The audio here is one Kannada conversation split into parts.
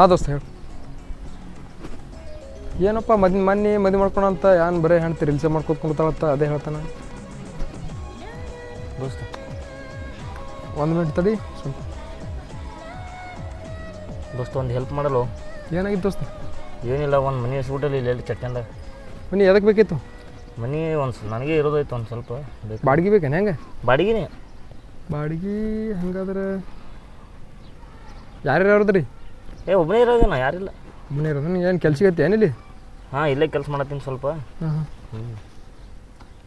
ಹಾಂ ದೋಸ್ತ ಹೇಳಿ. ಏನಪ್ಪ ಮದ್ ಮೊನ್ನೆ ಮಾಡ್ಕೊಳೋ ಮಾಡ್ಕೊಳಂತ ಯಾನ್ ಬರೀ ಹೆಣ್ತಿ ರಿಲ್ಸೆ ಮಾಡ್ಕೊತ್ಕೊಂಡ್ತಾಳತ್ತ ಅದೇ ಹೇಳ್ತಾನ? ದೋಸ್ತ ಒಂದು ಮಿನಿಟ್ ತಡಿ ಸ್ವಲ್ಪ ದೋಸ್ತ ಒಂದು ಹೆಲ್ಪ್ ಮಾಡಲು. ಏನಾಗಿತ್ತು ದೋಸ್ತ? ಏನಿಲ್ಲ ಒಂದು ಮನೆ ಸೂಟಲ್ಲಿ ಇಲ್ಲ ಎಲ್ಲಿ ಚಟ್ಟಂದಾಗ ಮನಿ ಎದಕ್ಕೆ ಬೇಕಿತ್ತು? ಮನೆ ಒಂದು ನನಗೆ ಇರೋದೈತೆ ಒಂದು ಸ್ವಲ್ಪ. ಬೇಕು. ಬಾಡಿಗೆ ಬೇಕೇನು ಹೆಂಗೆ? ಬಾಡಿಗೆನೇ. ಬಾಡಿಗೆ ಹಂಗಾದ್ರೆ? ಯಾರ್ಯಾರು ರೀ ಏ ಒಬ್ಬನೇ ಇರೋದೇನ ಯಾರಿಲ್ಲ. ಮನೆ ಇರೋದು? ಏನು ಕೆಲ್ಸಕ್ಕೆ ಏನಿಲ್ಲಿ? ಹಾಂ ಇಲ್ಲೇ ಕೆಲಸ ಮಾಡತ್ತೀನಿ ಸ್ವಲ್ಪ. ಹಾಂ ಹಾಂ ಹ್ಞೂ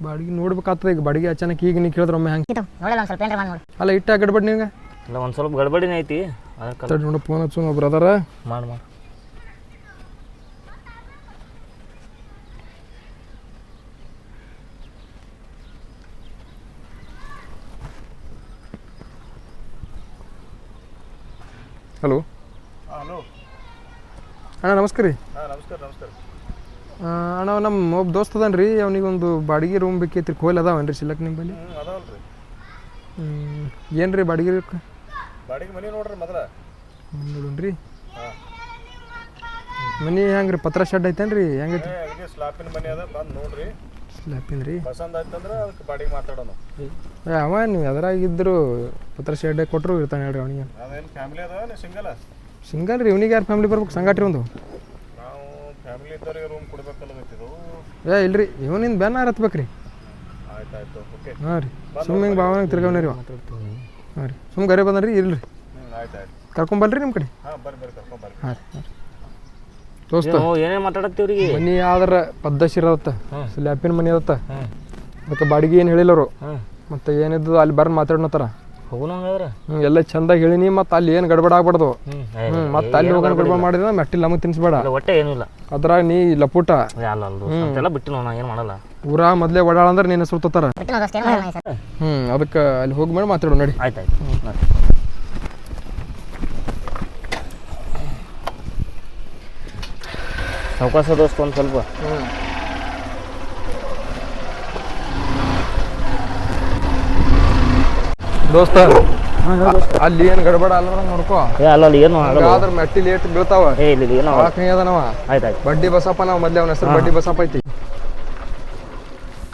ಬಾಡಿಗೆ ನೋಡ್ಬೇಕಾಗ್ತದೆ ಈಗ ಬಾಡಿಗೆ ಅಚಾನಕ್ ಈಗ ನೀ ಕೇಳಿದ್ರೆ ಒಮ್ಮೆ ಹಂಗೆ. ಇದು ನೋಡಲ್ಲ ಒಂದು ಸ್ವಲ್ಪ ಏನಾರ ಮಾಡಿ ನೋಡಿ. ಅಲ್ಲ ಇಟ್ಟ ಗಡ್ಬಡ್ ನಿಂಗೆ ಇಲ್ಲ ಒಂದು ಸ್ವಲ್ಪ ಗಡ್ಬಡಿನೇ ಐತಿ. ಅದಕ್ಕೆ ತಡಿ ನೋಡು ಫೋನ್ ಹಚ್ಚು ಒಬ್ರು ಅದಾರ ಮಾಡಿ ಮಾಡಿ. ಹಲೋ ಅಣ್ಣ ನಮಸ್ಕಾರ ರೀ. ನಮಸ್ಕಾರ ನಮಸ್ಕಾರ. ಅಣ್ಣ ನಮ್ಮ ಒಬ್ಬ ದೋಸ್ತ ಅದಾನ ರೀ ಅವನಿಗೊಂದು ಬಾಡಿಗೆ ರೂಮ್ ಬೇಕೈತ್ರಿ ಕೋಲ್ ಅದಾವನ್ ರೀ ಸಿಲಕ್ ನಿಂಬಲ್ಲಿ? ಹ್ಞೂ ಅದಾವಲ್ಲ ರೀ. ಏನು ರೀ ಬಾಡಿಗೆ ಬಾಡಿಗೆ ಮನೆ ನೋಡ್ರಿ ಮೊದಲ. ನೋಡೋಣ ರೀ. ಮನೆ ಹೆಂಗೆ ರೀ ಪತ್ರ ಶೆಡ್ ಐತೇನು ರೀ ಹೆಂಗೈತಿ ಏ ಸ್ಲಾಪಿನ ಮನೆ ಅದ ಬಂದು ನೋಡ್ರಿ. ಸ್ಲಾಪಿನ ರೀ. ಪಸಂದ್ ಆಯ್ತಂದ್ರೆ ಅದಕ್ಕೆ ಬಾಡಿಗೆ ಮಾತಾಡೋಣ. ಅವ ನೀವು ಅದ್ರಾಗಿದ್ದರು ಪತ್ರ ಶೆಡ್ ಕೊಟ್ಟರು ಇರ್ತಾನೆ ಹೇಳ್ರಿ ಅವನಿಗೆ. ಅದೇನು ಫ್ಯಾಮಿಲಿ ಅದ ಸಿಂಗಲ್ ಸಿಂಗಲ್ ರೀ ಇವನಿಗೆ ಯಾರು ಫ್ಯಾಮಿಲಿ ಬರ್ಬೇಕು? ಸಂಗಾಟ್ರಿ ಒಂದು ನಾವು ಫ್ಯಾಮಿಲಿ ಇದ್ದವ್ರಿಗೆ ರೂಮ್ ಕೊಡ್ಬೇಕಲ್ಲತ್ತಿದ್ದು ಏ ಇಲ್ರಿ ಇವನಿಂದ ಬೆನ್ನ ಹತ್ಬೇಕು ರೀ ಆಯ್ತು ಆಯ್ತು ಓಕೆ ಹಾಂ ರೀ ಸುಮ್ಮನೆ ಹಿಂಗೆ ಭಾವನೆ ತಿರ್ಗವನ ರೀ ಹಾಂ ರೀ ಸುಮ್ಮನೆ ಗರೆ ಬಂದ್ರಿ ಇಲ್ರಿ. ಹ್ಞೂ ಆಯ್ತು ಆಯ್ತು ಕರ್ಕೊಂಬಲ್ರಿ ನಿಮ್ಮ ಕಡೆ? ಹಾಂ ಬರ್ರಿ ಬರ್ರಿ ಕರ್ಕೊಂಬರ್ರಿ. ಹಾಂ ರೀ ಹಾಂ ರೀ. ದೋಸ್ತ ಏನೇ ಮಾತಾಡತ್ತೀವ್ರಿ ಮನಿ ಆದ್ರ ಪದ್ದಶಿ ಇರತ್ತ. ಸ್ಲ್ಯಾಪಿನ ಮನಿ ಇರತ್ತ ಅದಕ್ಕೆ ಬಾಡಿಗೆ ಏನು ಹೇಳಿಲ್ಲ ಅವರು ಮತ್ತೆ ಏನಿದ್ದು ಅಲ್ಲಿ ಬರ್ದು ಮಾತಾಡ್ನತ್ತಾರ. ಹೋಗೋಣ ಹ್ಞೂ ಎಲ್ಲ ಚಂದ ಹೇಳಿನಿ ಮತ್ತೆ ಅಲ್ಲಿ ಏನು ಗಡ್ಬಡ ಆಗ್ಬಾರ್ದು? ಹ್ಞೂ ಹ್ಞೂ ಮತ್ತೆ ಅಲ್ಲಿ ಹೋಗೋಣ ಗಡ್ಬಡ ಮಾಡಿದ್ರೆ ಮೆಟ್ಟಿಲ್ ನಮಗೆ ತಿನ್ಸ್ಬೇಡ. ಹೊಟ್ಟೆ ಒಟ್ಟೆ ಏನೂ ಇಲ್ಲ. ಅದ್ರಾಗ ನೀ ಲಪುಟ ಏ, ಅಲ್ಲ ಅಲ್ಲ ಬಿಟ್ಟು ನಾ ಏನು ಮಾಡಲ್ಲ. ಊರ ಮೊದಲೇ ಓಡಾಳ ಅಂದ್ರೆ ನೀನು ಸುತ್ತಾರ ಸರ್ ಹ್ಞೂ ಅದಕ್ಕೆ ಅಲ್ಲಿ ಹೋಗಿ ಮೇಡಮ್ ಮಾತಾಡೋ ನಡಿ. ಆಯ್ತು ಆಯ್ತು. ಅವಕಾಶ ದೋಸ್ತ ಒಂದು ಸ್ವಲ್ಪ. ದೋಸ್ತ ಅಲ್ಲಿ ಏನ್ ಗಡಬಡ ಅಲ್ಲ ನೋಡ್ಕೋ ಏ ಅಲ್ಲ ಅಲ್ಲಿ ಏನು ಆಗಲ್ಲ. ಆದ್ರೆ ಮೆಟ್ಟಿ ಲೇಟ್ ಬೀಳ್ತಾವ. ಏ ಇಲ್ಲ ಇಲ್ಲಿ ಏನೋ ಆಗಲ್ಲ. ಅದನವ ಅದಾನವ. ಆಯ್ತು ಆಯ್ತು. ಬಡ್ಡಿ ಬಸಪ್ಪ ನಾವು ಮೊದ್ಲೇ ಅವನ ಹೆಸರು ಬಡ್ಡಿ ಬಸಪ್ಪ ಐತಿ.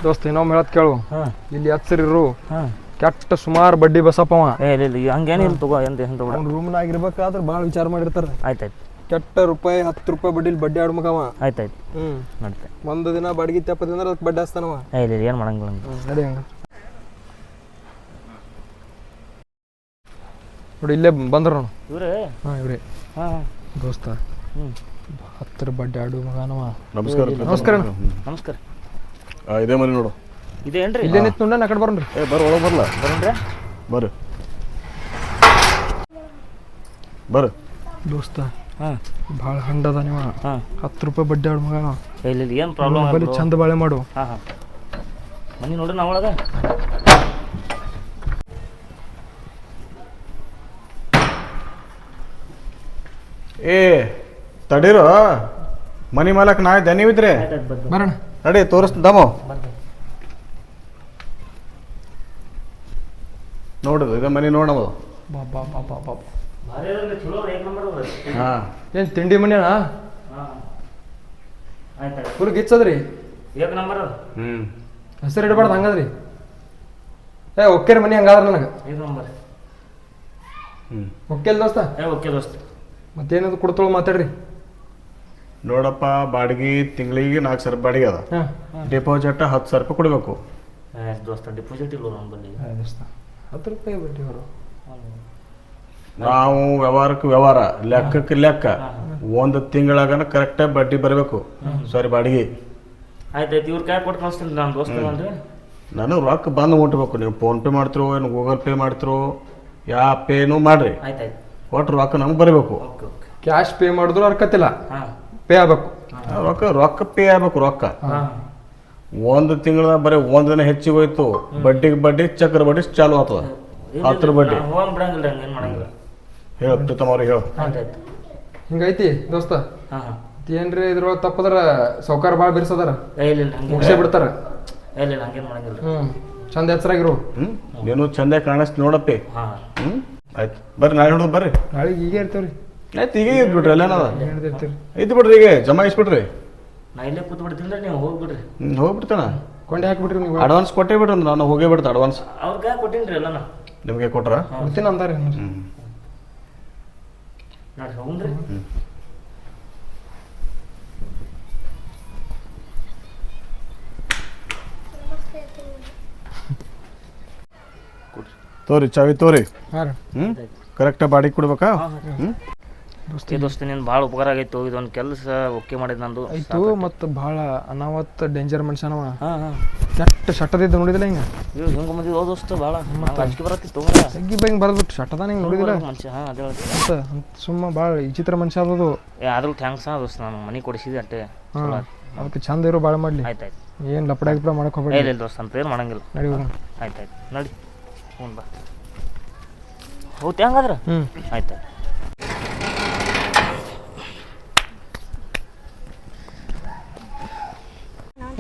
ದೋಸ್ತ ಇನ್ನೊಮ್ಮೆ ಹೇಳತ್ ಕೇಳು. ಹಾ. ಇಲ್ಲಿ ಹಚ್ಚರಿರು ಹಾ. ಕೆಟ್ಟ ಸುಮಾರು ಬಡ್ಡಿ ಬಸಪ್ಪವ. ಏ ಇಲ್ಲ ಇಲ್ಲ ಹಂಗೇನಿಲ್ಲ ತಗೋ ಎಂತ ಎಂತ ಬಿಡ ಅವ್ನ ರೂಮ್ನಾಗಿರ್ಬೇಕಾದ್ರೆ ಭಾಳ ವಿಚಾರ ಮಾಡಿರ್ತಾರೆ. ಆಯ್ತಾಯ್ತು ಆಯ್ತು. ಕೆಟ್ಟ ರೂಪಾಯಿ ಹತ್ತು ರೂಪಾಯಿ ಬಡ್ಡಿಲಿ ಬಡ್ಡಿ ಆಡ್ಬೇಕವ. ಆಯ್ತಾಯ್ತು ಆಯ್ತು. ಹ್ಞೂ ನಡ್ತೆ ಒಂದು ದಿನ ಬಾಡಿಗೆ ತೆಪ್ಪದಿಂದ್ರೆ ಅದಕ್ಕೆ ಬಡ್ಡಿ ಹಚ್ತಾನವ. ಏ ಇಲ್ಲ ಇಲ್ಲ ಏನು ಮಾಡಂಗಿಲ್ಲ ನಡಿ ಹಂಗ. ನೋಡಿ ಇಲ್ಲೇ ಬಂದ್ರು ನೋಡು. ಇವ್ರೆ? ಹಾಂ ಇವ್ರೆ. ಹಾಂ ದೋಸ್ತ. ಹ್ಞೂ ಹತ್ತರ ಬಡ್ಡೆ ಆಡು ಮಗನವ. ನಮಸ್ಕಾರ ನಮಸ್ಕಾರ ಅಣ್ಣ. ನಮಸ್ಕಾರ. ಇದೇ ಮನೆ ನೋಡು. ಇದೇನ್ರಿ ಇಲ್ಲೇ ನಿಂತು ನೋಡ ನಾ ಕಡೆ ಬರೋಣ್ರಿ. ಏ ಬರ್ರಿ ಒಳಗೆ ಬರಲ್ಲ ಬರೋಣ್ರಿ? ಬರ್ರಿ. ಬರ್ರಿ. ದೋಸ್ತ ಹಾಂ. ಭಾಳ ಹಂಡದ ನೀವ. ಹಾಂ. ಹತ್ತು ರೂಪಾಯಿ ಬಡ್ಡಿ ಆಡು ಮಗನ. ಇಲ್ಲ ಇಲ್ಲ ಏನು ಪ್ರಾಬ್ಲಮ್ ಬಲಿ ಚಂದ ಬಾಳೆ ಮಾಡು. ಹಾಂ ಹಾಂ. ಮನೆ ನೋಡ್ರಿ ನಾವು ಒಳಗೆ. ಏ ತಡೀರೋ? ಮನಿ ಮಾಲಕ್ ನಾ ದನಿವಿದ್ರೆ ನಡಿ ಬರೋಣ. ನಡಿ ತೋರಿಸ್ದಮ್ಮ ನೋಡುದು ಇದು ಮನಿ ನೋಡೋದು. ಬಾ ಬಾ ಬಾ ಬಾ ಬಾ ಚಲೋ ಏಕ್ ನಂಬರ್ ಹಾಂ. ಏನು ತಿಂಡಿ ಮನಿ ಅಣ್ಣ ಹಾಂ. ಆಯ್ತು ಫುಲ್ ಗಿಚ್ಚದ್ರಿ? ಏಕ್ ನಂಬರ್ ಹ್ಞೂ ಹೆಸರು ಇಡಬಾರ್ದು ಹಂಗದ್ರಿ. ಏ ಒಕ್ಕೇರಿ ಮನಿ ಹಂಗಾದ್ರ ನನಗೆ. ಹ್ಮ್. ಹ್ಞೂ ಒಕ್ಕೇಲ್ ದೋಸ್ತ? ಏ ಒಕ್ಕೇ ದೋಸ್ತ. ಮತ್ತೇನದು ಕೊಡ್ತೋಳು ಮಾತಾಡ್ರಿ. ನೋಡಪ್ಪ ಬಾಡಿಗೆ ತಿಂಗಳಿಗೆ ನಾಲ್ಕು ಸಾವಿರ ಬಾಡಿಗೆ ಅದ. ಹಾಂ. ಡಿಪಾಸಿಟ್ ಹತ್ತು ಸಾವಿರ ರೂಪಾಯಿ ಕೊಡಬೇಕು ದೋಸ್ತ ಡಿಪಾಸಿಟ್ ಇಲ್ಲ ನಮ್ಮ ಬಲ್ಲಿ? ಹತ್ತು ರೂಪಾಯಿ ಬಡ್ಡಿ ಅವರು. ನಾವು ವ್ಯವಹಾರಕ್ಕೆ ವ್ಯವಹಾರ ಲೆಕ್ಕಕ್ಕೆ ಲೆಕ್ಕ. ಒಂದು ತಿಂಗಳಾಗನ ಕರೆಕ್ಟಾಗಿ ಬಡ್ಡಿ ಬರಬೇಕು. ಸಾರಿ ಬಾಡಿಗೆ. ಆಯ್ತು ಆಯ್ತು ಇವ್ರ ಕೈ ಕೊಟ್ಟು ಕಳಿಸ್ತೀನಿ ನಾನು ದೋಸ್ತ ಅಂದ್ರೆ ನನಗೆ ರೊಕ್ಕ ಬಂದು ಮುಟ್ಬೇಕು. ನೀವು ಫೋನ್ ಪೇ ಮಾಡ್ತಿರೋ ಏನು ಗೂಗಲ್ ಪೇ ಮಾಡ್ತಿರೋ ಯಾ ಪೇನು ಮಾಡ್ರಿ. ಆಯ್ತು ಆಯ್ತು. ಒಟ್ಟು ರೊಕ್ಕ ನಮ್ಗೆ ಬರಬೇಕು. ಓಕೆ. ಕ್ಯಾಶ್ ಪೇ ಮಾಡಿದ್ರು ಅರ್ಕತ್ತಿಲ್ಲ ಹಾಂ. ಪೇ ಆಗ್ಬೇಕು. ರೊಕ್ಕ ರೊಕ್ಕ ಪೇ ಆಗ್ಬೇಕು ರೊಕ್ಕ. ಹಾಂ. ಒಂದು ತಿಂಗಳ ಬರೀ ಒಂದ್ ದಿನ ಹೆಚ್ಚಿಗೆ ಹೋಯ್ತು. ಬಡ್ಡಿಗೆ ಬಡ್ಡಿ ಚಕ್ರ ಬಡ್ಡಿ ಚಾಲು ಆಗ್ತದ. ಹತ್ರ ಬಡ್ಡಿ. ಬಿಡಂಗಿಲ್ಲ ಏನು ಮಾಡಂಗಿಲ್ಲ. ಹೇಳು ಪ್ರೀತಮ್ ಅವ್ರಿಗೆ ಹೇಳು ಆಯ್ತು ಆಯ್ತು. ಹಿಂಗೈತಿ ದೋಸ್ತ. ಏನ್ರಿ ಇದ್ರೊಳಗೆ ತಪ್ಪದ್ರ ಸೌಕಾರ ಭಾಳ ಬಿರ್ಸದಾರ. ಏ ಇಲ್ಲ ಇಲ್ಲ ಹಂಗೆ ಮುಗಿಸೇ ಬಿಡ್ತಾರ. ಏ ಇಲ್ಲ ಇಲ್ಲ ಹಂಗೇನು ಮಾಡಂಗಿಲ್ಲ. ಹ್ಞೂ ಚಂದ ಹೆಸರಾಗಿರು ಹ್ಞೂ ನೀನು ಚಂದ ಕಾಣಿಸ್ತು ನೋಡಪ್ಪಿ. ಹಾಂ. ಆಯ್ತು. ಬರ್ರಿ ನಾಳೆ ನೋಡೋದು ಬರ್ರಿ. ನಾಳೆಗೆ ಈಗ ಇರ್ತೇವ್ರಿ. ಆಯ್ತು ಈಗ ಇದ್ ಬಿಡ್ರಿ ಬಿಡ್ರಿ ಈಗ ನಾ ಇಲ್ಲೇ ಕೂತ್ ಬಿಡ್ತೀನಿ ರೀ ನೀವು ಹೋಗ್ಬಿಡ್ರಿ. ಹ್ಞೂ ಹೋಗ್ಬಿಡ್ತಾನ ಕೊಂಡೆ ಹಾಕ್ಬಿಟ್ರಿ ನೀವು. ಅಡ್ವಾನ್ಸ್ ಕೊಟ್ಟೇ ಬಿಡ್ರಿ ಅಂದ್ರೆ ನಾನು ಹೋಗೇ ಬಿಡ್ತ ಅಡ್ವಾನ್ಸ್ ಎಲ್ಲ ನಾ ನಿಮಗೆ ಕೊಟ್ರ? ಕೊಡ್ತೀನಿ ಅಂದಾರೆ ಹ್ಞೂ ನೋಡಿ ಹೋಗ್ರಿ. ತೋರಿ ಚಾವಿ ತೋರಿ. ಹ್ಞೂ ಕರೆಕ್ಟಾಗಿ ಬಾಡಿಗೆ ಕೊಡ್ಬೇಕಾ? ಹ್ಞೂ ದೋಸ್ತ ನೀನು ಭಾಳ ಉಪಕಾರ ಆಗೈತು ಇದೊಂದು ಕೆಲಸ ಓಕೆ ಮಾಡಿದ ನಂದು. ಆಯ್ತು ಮತ್ತು ಭಾಳ ಅನಾವತ್ ಡೇಂಜರ್ ಮನುಷ್ಯನವ ಕೆಟ್ಟ ಶಟ್ಟದಿದ್ದು ನೋಡಿದಿಲ್ಲ ಹಿಂಗೆ? ಇವ್ ಹಿಂಗೆ ಬಂದಿದ್ದು ದೋಸ್ತ ಭಾಳ. ಅಂಜಿಕೆ ಬರತ್ತಿತ್ತು ತಗ್ಗಿ ಬೈಂಗ್ ಬರದ್ಬಿಟ್ಟು ಶಟ್ಟದ ಹಿಂಗೆ ನೋಡಿದಿಲ್ಲ? ಮನುಷ್ಯ ಹಾಂ ಅದೇ ಅಂತ ಸುಮ್ಮ ಭಾಳ ವಿಚಿತ್ರ ಮನುಷ್ಯ ಅದದು ಆದ್ರೂ ಥ್ಯಾಂಕ್ಸ್ ಆ ದೋಸ್ತ ನಾನು ಮನೆ ಕೊಡಿಸಿದೆ ಅಟ್ಟೆ. ಹಾಂ ಅದಕ್ಕೆ ಚಂದ ಇರೋ ಭಾಳ ಮಾಡಲಿ. ಆಯ್ತು ಆಯ್ತು. ಏನು ಲಪಡ ಗಿಪಡ ಮಾಡಕ್ ಏ ಹೋಗ್ಬೇಡಿ. ಇಲ್ಲ ಇಲ್ಲ ದೋಸ್ತ ಅಂತ ಏನು ಮಾಡಂಗಿಲ್ಲ. ನಡಿ ಆಯ್ತು ಆಯ್ತು. ನಡಿ. ಹ್ಞೂ ಬಾ. ಹೌದು ಹೆಂಗಾದ್ರೆ? ಹ್ಞೂ ಆಯ್ತು.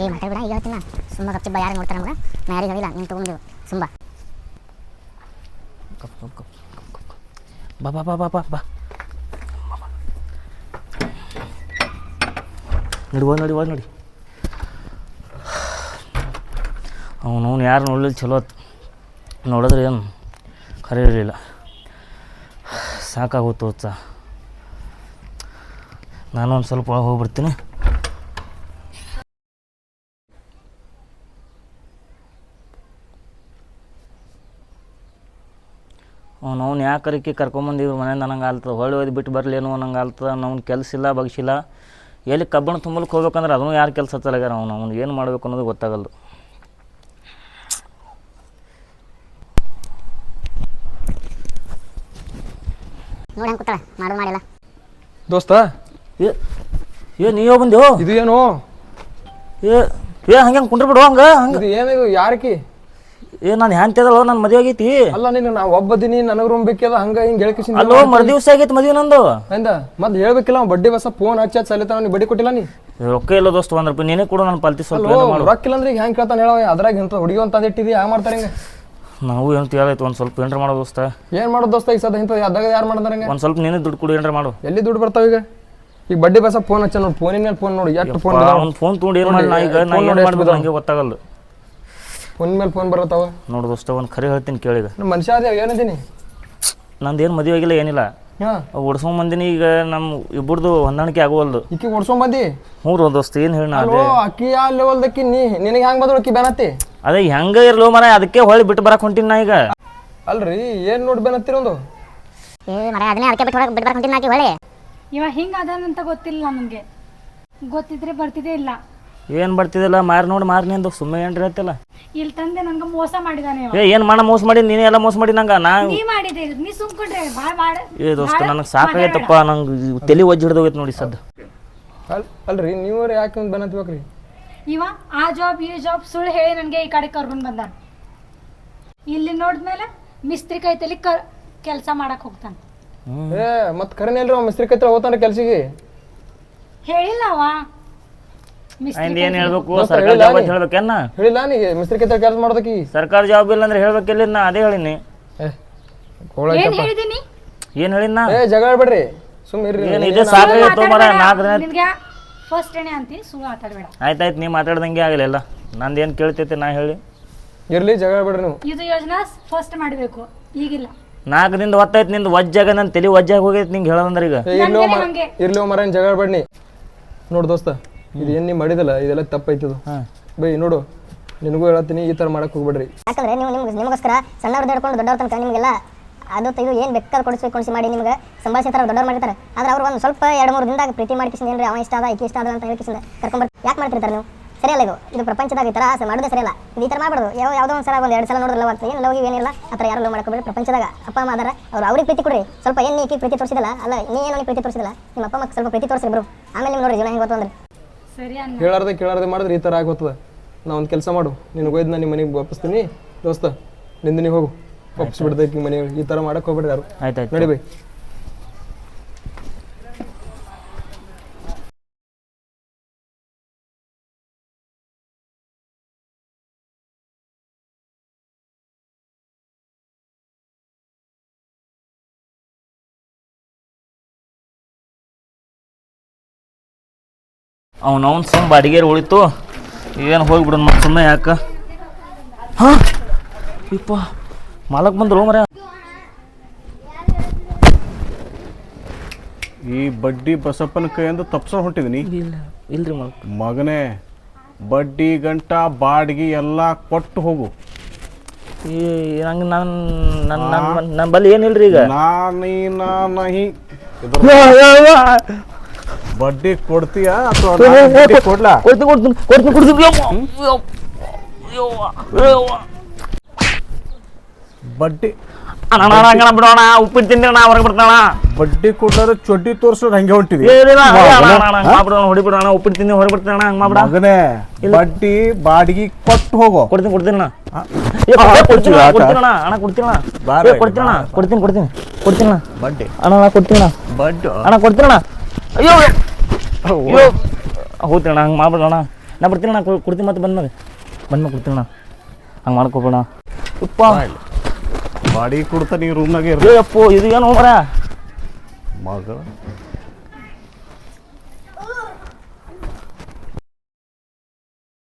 ಏ ಮಾತಾಡ್ಬೇಡ ಈಗ ಹೇಳ್ತೀನಿ ಸುಮ್ಮ ಗಪ್ಚಿಬ್ಬ ಯಾರು ನೋಡ್ತಾರೆ ನಮ್ಗೆ? ನಾ ಯಾರಿಗೆ ಹೇಳಿಲ್ಲ ನೀನು ತೊಗೊಂಡು ಸುಮ್ಮ. ಬಾ ಬಾ ಬಾ ಬಾ ಬಾ ಬಾ. ನಡುವ ನೋಡಿ ನಡಿ. ಅವನು ಯಾರು ನೋಡಲಿಲ್ಲ ಚಲೋ. ನೋಡಿದ್ರೆ ಏನು? ಖರೆ ಇರಲಿಲ್ಲ. ಸಾಕಾಗೋತು ಉತ್ಸ ನಾನು ಒಂದು ಸ್ವಲ್ಪ ಒಳಗೆ ಹೋಗ್ಬಿಡ್ತೀನಿ. ಅವ್ನು ಅವ್ನು ಯಾಕರಿಕೆ ಕರ್ಕೊಂಬಂದಿದ್ರು ಮನೆಯಿಂದ ನನಗೆ ಆಲ್ತದ ಹೊಳ್ಳಿ ಒಯ್ದು ಬಿಟ್ಟು ಬರಲೇನು ನಂಗೆ ಆಲ್ತದ ಅವ್ನು ಕೆಲಸ ಇಲ್ಲ ಬಗ್ಸಿಲ್ಲ. ಎಲ್ಲಿ ಕಬ್ಬಣ ತುಂಬಲಿಕ್ಕೆ ಹೋಗ್ಬೇಕಂದ್ರೆ ಅದನ್ನು ಯಾರು ಕೆಲಸ ಹತ್ತಲಾಗ್ಯಾರ ಅವ್ನು? ಅವ್ನು ಏನು ಮಾಡಬೇಕು ಅನ್ನೋದು ಕೂತಾಳ? ಮಾಡಿಲ್ಲ ದೋಸ್ತ? ಏ ಏ ನೀವು ಬಂದಿವೋ ಇದು ಏನು? ಏ ಏ ಹಂಗೆ ಕುಂಡ್ರ ಬಿಡು ಹಂಗೆ ಹಂಗೆ. ಇದು ಏನಿದು ಯಾರಕಿ? ಏ ನಾನು ಹ್ಯಾಂತಿದಲ್ಲ ನನ್ನ ಮದುವೆ ಆಗೈತಿ. ಅಲ್ಲ ನೀನು ನಾ ಒಬ್ಬದಿನಿ ನನಗೆ ರೂಮ್ ಬೇಕದ ಹಂಗ ಹಿಂಗೆ ಹೇಳ್ಕಿಸಿ ಅಲ್ಲೋ ಮರು ದಿವಸ ಆಗೈತಿ ಮದುವೆ ನಂದು. ಅಂದ ಮತ್ತೆ ಹೇಳ್ಬೇಕಿಲ್ಲ ಅವ್ನು ಬಡ್ಡಿ ಬಸ ಫೋನ್ ಹಚ್ಚಿ ಹಚ್ಚಿ ಸಲಿತ ನೀ ಬಡ್ಡಿ ಕೊಟ್ಟಿಲ್ಲ ನೀ? ರೊಕ್ಕ ಇಲ್ಲ ದೋಸ್ತ ಒಂದು ರೂಪಾಯಿ ನೀನೇ ಕೊಡು ನಾನು ಪಾಲ್ತಿ ಸ್ವಲ್ಪ ಏನೋ ಮಾಡು. ರೊಕ್ಕ ಇಲ್ಲ ಅಂದ್ರೆ ಈಗ ಹೆಂಗೆ ಕೇಳ್ತಾನೆ ಹೇಳೋ ಅದ್ರಾಗ ಇಂಥ ಹುಡುಗಿ ಅಂತ ಇಟ್ಟಿದಿ ಹ್ಯಾಂಗ ಮಾಡ್ತಾರೆ ಹಿಂಗ? ನಾವು ಏನು ಹೇಳಾಯ್ತು ಒಂದು ಸ್ವಲ್ಪ ಏನ್ರ ಮಾಡೋ ದೋಸ್ತ. ಏನು ಮಾಡೋ ದೋಸ್ತ ಈಗ ಸದ ಇಂಥ ಅದಾಗ ಯಾರು ಮಾಡ್ತಾರೆ ಹಿಂಗ? ಒಂದು ಸ್ವಲ್ಪ ನೀನೇ ದುಡ್ಡು ಕೊಡು ಏನ್ರ ಮಾಡು. ಎಲ್ಲಿ ದುಡ್ಡು ಬರ್ತಾವ ಈಗ? ಈಗ ಬಡ್ಡಿ ಬಸ ಫೋನ್ ಹಚ್ಚ ನೋಡಿ ಫೋನಿನ ಮೇಲೆ ಫೋನ್ ನೋಡಿ ಎಷ್ಟು ಫೋನ್ ಅವ್ನು ಫೋನ್ ತೊಗೊಂಡು ಏನು ಮಾಡಿ ನಾ ಈಗ ನಾ ಏನು ಮಾಡ್ಬೇಕು ನನಗೆ ಗೊತ್ತಾಗಲ್ಲ ಫೋನ್ ಮೇಲೆ ಫೋನ್ ಬರತ್ತಾವ? ನೋಡು ದೋಸ್ತ ಒಂದು ಖರೆ ಹೇಳ್ತೀನಿ ಕೇಳಿಗ. ನಮ್ಮ ಮನುಷ್ಯ ಅದೇ ಏನದೀನಿ ನಂದು ಏನು ಮದುವೆ ಆಗಿಲ್ಲ ಏನಿಲ್ಲ. ಹಾಂ. ಓಡಿಸೋ ಮಂದಿನ ಈಗ ನಮ್ಮ ಇಬ್ಬರದು ಹೊಂದಾಣಿಕೆ ಆಗುವಲ್ದು. ಈಕಿ ಓಡ್ಸ್ಕೊಂಡ್ ಮಂದಿ ಹ್ಞೂ ರೀ ದೋಸ್ತ ಏನು ಹೇಳಿ ನಾ ಅಲ್ಲೋ ಅದೇ. ಅಕ್ಕಿ ಆ ಲೆವೆಲ್ದಕ್ಕಿ ನೀ? ನಿನಗೆ ಹೆಂಗೆ ಬಂದ್ರು ಅಕ್ಕಿ ಬೇನತ್ತಿ ಅದೇ ಹೆಂಗೆ ಇರ್ಲೋ ಮರ ಅದಕ್ಕೆ ಹೊಳ್ಳಿ ಬಿಟ್ಟು ಬರಕ್ಕೆ ಹೊಂಟೀನಿ ನಾ ಈಗ. ಅಲ್ರಿ ಏನು ನೋಡಿ ಬೇನತ್ತಿರೊಂದು ಏ ಮರ ಅದನ್ನೇ ಅದಕ್ಕೆ ಬಿಟ್ಟು ಹೊರಗೆ ಬಿಟ್ಟು ಬರ್ಕೊಂತೀನಿ ಹಾಕಿ ಹೊಳೆ ಇವ ಹಿಂಗೆ ಅದಾನಂತ ಗೊತ್ತಿಲ್ಲ ನನಗೆ. ಗೊತ್ತಿದ್ರೆ ಬರ್ತಿದೇ ಇಲ್ಲ. ಏನು ಬರ್ತಿದಿಲ್ಲ? ಮಾರಿ ನೋಡಿ ಮಾರಿ ನಿಂದು. ಸುಮ್ಮನೆ ಏನ್ರಿ ಹೇಳ್ತಿಲ್ಲ ಇಲ್ಲಿ ತಂದೆ ನಂಗೆ ಮೋಸ ಮಾಡಿದಾನೆ ಇವ. ಏ ಏನು ಮಾಡ ಮೋಸ ಮಾಡಿ ನೀನೇ ಎಲ್ಲ ಮೋಸ ಮಾಡಿ ನಂಗೆ? ನಾ ನೀ ಮಾಡಿದೆ ಇದು. ನೀ ಸುಮ್ಕೊಂಡ್ರೆ ಬಾ ಮಾಡ ಏ ದೋಸ್ತ ನನಗೆ ಸಾಕಾಗೈತಪ್ಪ. ನಂಗೆ ತಲೆ ಒಜ್ಜಿ ಹಿಡ್ದೋಗೈತೆ ನೋಡಿ ಸದ್ದು. ಅಲ್ ಅಲ್ರಿ ನೀವು ಯಾಕೆ ಒಂದು ಬಕ್ರಿ ಇವ ಆ ಜಾಬ್ ಈ ಜಾಬ್ ಸುಳ್ಳು ಹೇಳಿ ನನಗೆ ಈ ಕಡೆ ಕರ್ಕೊಂಡು ಬಂದಾನ. ಇಲ್ಲಿ ನೋಡಿದ್ಮೇಲೆ ಮಿಸ್ತ್ರಿ ಕೈತಲಿ ಕ ಕೆಲಸ ಮಾಡಕ್ ಹೋಗ್ತಾನ. ಏ ಮತ್ತೆ ಕರೆನೇ ಇಲ್ರಿ ಅವ ಮಿಸ್ತ್ರಿ ಕೈತ್ರ ಹೋಗ್ತಾನೆ ಕೆಲ್ಸಿಗೆ? ಹೇಳಿಲ್ಲ ಅವ. ಮಿಸ್ತ್ರಿ ಆಯ್ತು ಏನು ಹೇಳ್ಬೇಕು? ಸರ್ಕಾರ ಜಾಬ್ ಅಂತ? ಹೇಳ್ಬೇಕೇನ ಹೇಳಿಲ್ಲ ನೀ ಮಿಸ್ತ್ರಿ ಕೆತ್ತ ಕೆಲಸ ಮಾಡೋದಕ್ಕೆ. ಸರ್ಕಾರ ಜಾಬ್ ಇಲ್ಲ ಅಂದ್ರೆ ಹೇಳ್ಬೇಕಿಲ್ಲ ನಾ ಅದೇ ಹೇಳಿನಿ. ಏನು ಏನ್ ನಾ ಹೇಳಿದೀನಿ? ಏನು ಹೇಳಿನ ಏ ಜಗಳ ಬಿಡ್ರಿ ಸುಮ್ ಇರ್ರಿ ಏನು ಇದೇ? ಸಾಕಾಗೈತು ಮರ ನಾಲ್ಕು ದಿನ ನಿನ್ಗೆ ಫಸ್ಟ್ ಎಣೆ ಅಂತೀನಿ ಸುಳ್ಳು ಮಾತಾಡಬೇಡ. ಆಯ್ತಾಯ್ತು ನೀ ಮಾತಾಡ್ದಂಗೆ ಆಗಲಿಲ್ಲ ನಂದು ಏನು ಕೇಳ್ತೈತೆ ನಾ ಹೇಳಿ. ಇರ್ಲಿ ಜಗಳ ಬಿಡ್ರಿ ನೀವು. ಇದು ಯೋಜನಾ ಫಸ್ಟ್ ಮಾಡಬೇಕು. ಈಗಿಲ್ಲ. ನಾಲ್ಕು ದಿನ ಹೊತ್ತಾಯ್ತು ನಿಂದು ವಜ್ಜಾಗ ನನ್ನ ತಲೆ ವಜ್ಜಾಗ ಹೋಗೈತೆ ನಿಂಗೆ ಹೇಳೋದಂದ್ರೆ ಈಗ. ಏ, ಇರ್ಲಿ ನನ್ಗೇನೆ ಮರ ಹಂಗೆ. ಇರ್ಲಿ ಮರ ಏನ್ ಜಗಳ ಬೇಡ ನೀ. ನೋಡು ದೋಸ್ತ. ಇದು ಏನ್ ನೀವು ಮಾಡಿದಲ್ಲ ಇದೆಲ್ಲ ತಪ್ಪೈತದು. ಬೈ ನೋಡು ನಿನಗೂ ಹೇಳತ್ತೀನಿ ಈ ತರ ಮಾಡಕ್ ಹೋಗ್ಬೇಡ್ರಿ. ಯಾಕಂದ್ರೆ ನೀವು ನಿಮ್ಗೆ ನಿಮಗೋಸ್ಕರ ಸಣ್ಣವ್ರದ್ದು ಹಿಡ್ಕೊಂಡು ದೊಡ್ಡವ್ರ ತನಕ ನಿಮಗೆಲ್ಲ ಅದು ಇದು ಏನು ಬೇಕಾದ್ರೆ ಕೊಡಿಸ್ಬೇಕು ಕೊಡಿಸಿ ಮಾಡಿ ನಿಮ್ಗೆ ತರ ದೊಡ್ಡವ್ರು ಮಾಡಿರ್ತಾರೆ ಆದ್ರೆ ಅವ್ರು ಒಂದು ಸ್ವಲ್ಪ ಎರಡು ಮೂರು ದಿನದಾಗ ಪ್ರೀತಿ ಮಾಡ್ಕಿಸಿಂದ ಏನ್ರಿ ಅವ ಇಷ್ಟ ಅದ ಈಕೆ ಇಷ್ಟ ಅದ ಅಂತ ಹೇಳ್ಕಿಸಿದ ಕರ್ಕೊಂಬರ್ ಯಾಕೆ ಮಾಡ್ತಿರ್ತಾರೆ ನೀವು? ಸರಿಯಲ್ಲ ಇದು. ಇದು ಪ್ರಪಂಚದಾಗ ಈ ತರ ಆಸೆ ಮಾಡೋದೇ ಸರಿಯಲ್ಲ. ಇದು ಈ ತರ ಮಾಡ್ಬಾರ್ದು. ಯಾವ ಯಾವ್ದೋ ಒಂದು ಸಲ ಒಂದು ಎರಡು ಸಲ ನೋಡಿದ್ರಲ್ಲ ಅಂತ ಏನು ಲವ್ ಏನಿಲ್ಲ ಆ ಥರ ಯಾರು ಲವ್ ಮಾಡ್ಕೊಬೇಡಿ ಪ್ರಪಂಚದಾಗ ಅಪ್ಪ ಅಮ್ಮ ಅದರ ಅವ್ರು ಅವ್ರಿಗೆ ಪ್ರೀತಿ ಕೊಡ್ರಿ. ಸ್ವಲ್ಪ ಏನು ನೀ ಪ್ರೀತಿ ತೋರಿಸಿದಲ್ಲ? ಅಲ್ಲ ನೀ ಏನು ಪ್ರೀತಿ ತೋರಿಸಿದಲ್ಲ? ನಿಮ್ಮ ಅಪ್ಪ ಅಮ್ಮ ಸ್ವಲ್ಪ ಪ್ರೀತಿ ತೋರಿಸ್ರಿ ಬ್ರು. ಆಮೇಲೆ ನೀವು ನೋಡ್ರಿ ಜೀವನ ಹೆಂಗೆ ಗೊತ್ತು ಅಂದ್ರೆ. ಸರಿ ಅನ್ನ ಹೇಳಾರ್ದೆ ಕೇಳಾರ್ದೆ ಮಾಡಿದ್ರೆ ಈ ಥರ ಆಗೋತದ ನಾ ಒಂದು ಕೆಲಸ ಮಾಡು. ನಿನಗೆ ಒಯ್ದು ನಾನು ನಿಮ್ಮ ಮನೆಗೆ ವಾಪಸ್ತೀನಿ. ದೋಸ್ತ ನಿಂದ ನೀವು ಹೋಗು. ವಾಪಸ್ ಬಿಡ್ತೈತಿ ಮನೆಗೆ ಈ ಥರ ಮಾಡಕ್ಕೆ ಹೋಗ್ಬೇಡ್ರಿ ಯಾರು. ಆಯ್ತು. ನಡಿ ಬೈ. ಅವ್ನು ಅವ್ನು ಸುಮ್ಮ ಬಾಡಿಗೆ ಉಳಿತು. ಏನು ಹೋಗ್ಬಿಡೋಣ ಮತ್ತೆ ಸುಮ್ಮನೆ ಯಾಕೆ? ಹಾಂ? ಇಪ್ಪ ಮಾಲಕ್ ಬಂದ್ರು ಮರ ಈ ಬಡ್ಡಿ ಬಸಪ್ಪನ ಕೈಯಿಂದ ತಪ್ಸೋ ಹೊಂಟಿದೀನಿ. ಇಲ್ಲ ಇಲ್ರಿ ಮಾಲಕ್. ಮಗನೇ ಬಡ್ಡಿ ಗಂಟ ಬಾಡಿಗೆ ಎಲ್ಲ ಕೊಟ್ಟು ಹೋಗು. ಈ ಹಂಗೆ ನಾನು ನನ್ನ ನನ್ನ ನನ್ನ ಬಲ್ಲಿ ಏನಿಲ್ರಿ ಈಗ? ನಾನೀ ಇದ್ರ ಬಡ್ಡಿ ಕೊಡ್ತೀಯಾ ಅಥವಾ ಕೊಡ್ಲಾ? ಕೊಡ್ತೀನಿ ಕೊಡ್ತೀನಿ ಕೊಡ್ತೀನಿ ಕೊಡ್ತೀನಿ. ಬಡ್ಡಿ ಅಣ್ಣ ಹಂಗಣ ಬಿಡೋಣ ಉಪ್ಪಿಟ್ಟು ತಿಂದ್ರೆ ನಾ ಹೊರಗೆ ಬಿಡ್ತಾಣ ಬಡ್ಡಿ ಕೊಟ್ಟರೆ ಚೊಡ್ಡಿ ತೋರ್ಸೋದು ಹಂಗೆ ಹೊಂಟಿದಿ. ಏನಿಲ್ಲ ಹೊಡಿ ಹೊಡಿಬಿಡೋಣ ಉಪ್ಪಿಟ್ಟು ತಿಂದು ಹೊರಗೆ ಬಿಡ್ತಾಣ ಹಂಗೆ ಮಾಡ್ಬಿಡ. ಮಗನೇ ಬಡ್ಡಿ ಬಾಡಿಗೆ ಕೊಟ್ಟು ಹೋಗೋ. ಕೊಡ್ತೀನಿ ಕೊಡ್ತೀನಿ ಅಣ್ಣ ಆ, ಏ, ಆ, ಕೊಡ್ತೀನಿ ಕೊಡ್ತೀರಾ ಅಣ್ಣ, ಆತ? ಕೊಡ್ತೀನಿ ಅಣ್ಣ ಅಣ್ಣ ಕೊಡ್ತೀನಿ ಕೊಡ್ತೀನಿ ಅಣ್ಣ ಬಾರ. ಕೊಡ್ತೀನಿ ಕೊಡ್ತೀನಿ ಕೊಡ್ತೀನಿ ಅಣ್ಣ ಬಡ್ಡಿ. ಅಣ್ಣ ನಾ ಕೊಡ್ತೀನಿ ಅಣ್ಣ ಬಡ್ಡಿ. ಅಣ್ಣ ಕೊಡ್ತೀನಿ ಅಣ್ಣ ಅಯ್ಯೋ ಅಣ್ಣ ಹಂಗೆ ಮಾಡ್ಬೇಡ ನಾ ಬರ್ತೀನಿ ಅಣ್ಣ ಕೊಡ್ತೀನಿ ಮತ್ತೆ ಬಂದ್ಮೇಲೆ ಬಂದ್ಮೇಲೆ ಕೊಡ್ತೀನಿ ಅಣ್ಣ. ಹಂಗೆ ಮಾಡ್ಕೊಬೇಡ ಉಪ್ಪ. ಬಾಡಿಗೆ ಕೊಡ್ತಾ ನೀವು ರೂಮ್ನಾಗೆ ಅಪ್ಪು ಇದು ಏನು ಮರ ಮಗ